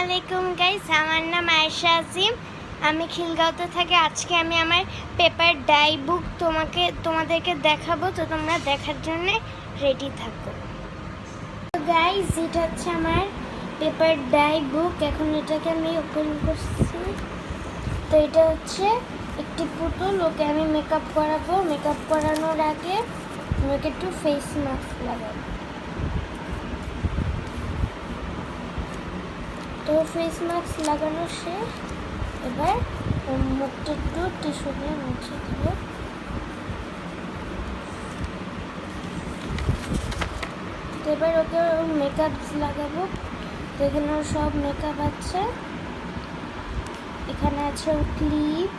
আলাইকুম গাইস আমার নাম আয়েশা আজিম। আমি খিলগাঁওতে থাকি। আজকে আমি আমার পেপার ডাই বুক তোমাকে, তোমাদেরকে দেখাবো। তো তোমরা দেখার জন্য রেডি থাকো। গাইস এটা হচ্ছে আমার পেপার ডাই বুক এখন এটাকে আমি ওপেন করছি। তো এটা হচ্ছে একটি পুতুল। ওকে আমি মেকআপ করাবো। মেকআপ করানোর আগে ওকে একটু ফেস মাস্ক লাগাবো। তো ফেস মাস্ক লাগানো শেষ। এবার মুখটা একটু টিস্যু দিয়ে মুছে দিব। এবার ওকে মেকআপ লাগাবো। এখানে সব মেকআপ আছে। এখানে আছে clip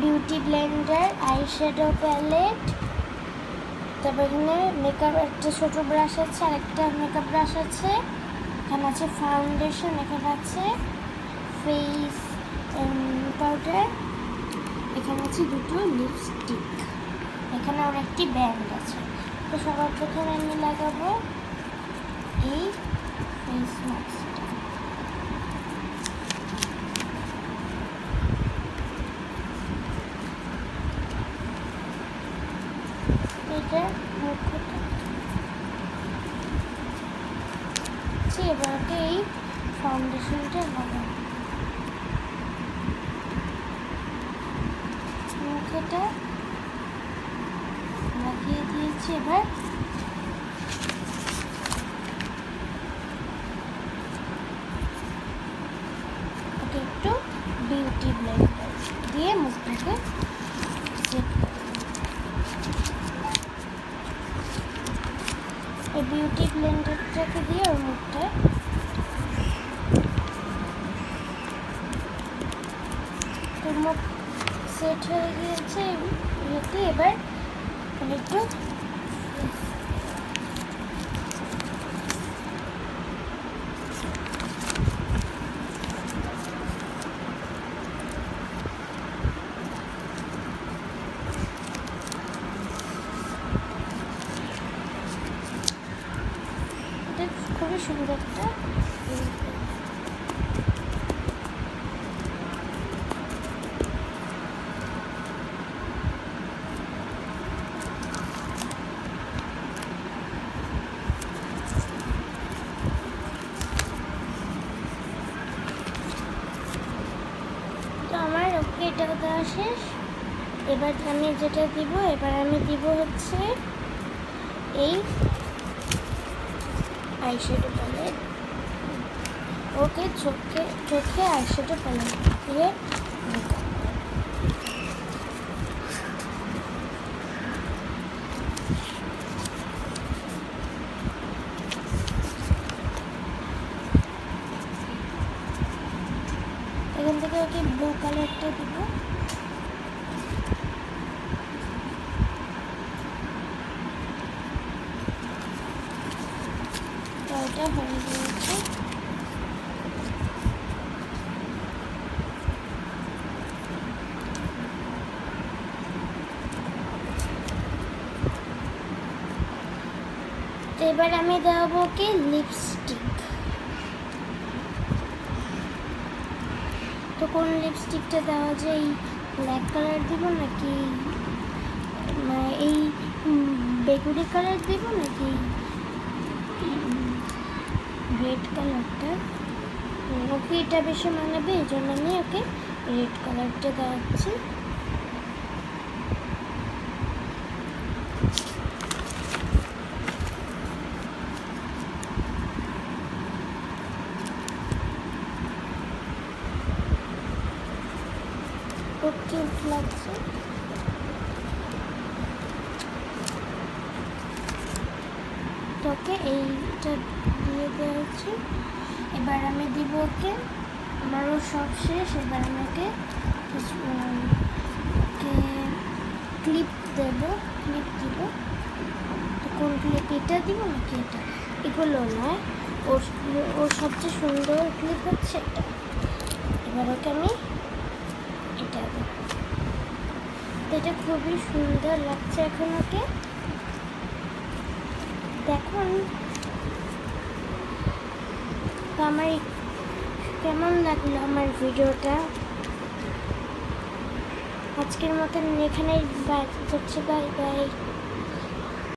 beauty blender eyeshadow palette তারপর এখানে মেকআপ একটা ছোটো ব্রাশ আছে আর একটা মেকআপ ব্রাশ আছে। এখানে আছে ফাউন্ডেশন এখানে আছে ফেস পাউডার এখানে আছে দুটো লিপস্টিক এখানে আমার একটি ব্যান্ড আছে। তো সবার প্রথমে আমি লাগাবো এই ফেস মাস্কটা এটা মুখটা আচ্ছা এবার এই ফাউন্ডেশনটা লাগাবো মুখেটা লাগিয়ে দিয়েছি এবার। একটু বিউটি ব্লেন্ডার দিয়ে মুখটাকে সেট এই বিউটি ব্লেন্ডারটাকে দিয়ে ওর মুখটা তোর মুখ সেট হয়ে গিয়েছে এবার একটু এটা খুবই সুন্দর একটা আমার শেষ। এবার আমি যেটা দিব এবার আমি দিব হচ্ছে এই আইশ্যাডো প্যালেট ওকে চোখে চোখে আইশ্যাডো প্যালেট দিয়ে এখান থেকে ওকে ব্লু কালারটা দিব। এটা হয়ে গিয়েছে এবার আমি দেওয়াবো ওকে লিপস্টিক তো কোন লিপস্টিকটা দেওয়া যায় এই ব্ল্যাক কালার দিব নাকি মানে এই বেগুনি কালার দিব নাকি রেড কালারটা ওকে এটা বেশি মানাবে, এই জন্য আমি ওকে রেড কালারটা দেখাচ্ছি। লাগছে। তোকে এইটা দিয়ে দেওয়া হচ্ছে এবার আমি দিব ওকে। আমারও সব শেষ। এবার আমি ওকে কিছু ক্লিপ দেব। ক্লিপ দিব। তো কোন ক্লিপ এটা দিব নাকি এটা? এগুলো নয়। ওর ওর সবচেয়ে সুন্দর ক্লিপ হচ্ছে এটা। এবার ওকে আমি এটা দেব। এটা খুবই সুন্দর লাগছে এখন ওকে। দেখো আমি তো আমার কেমন লাগল আমার ভিডিওটা? আজকের মতন এখানেই করছি বাই বাই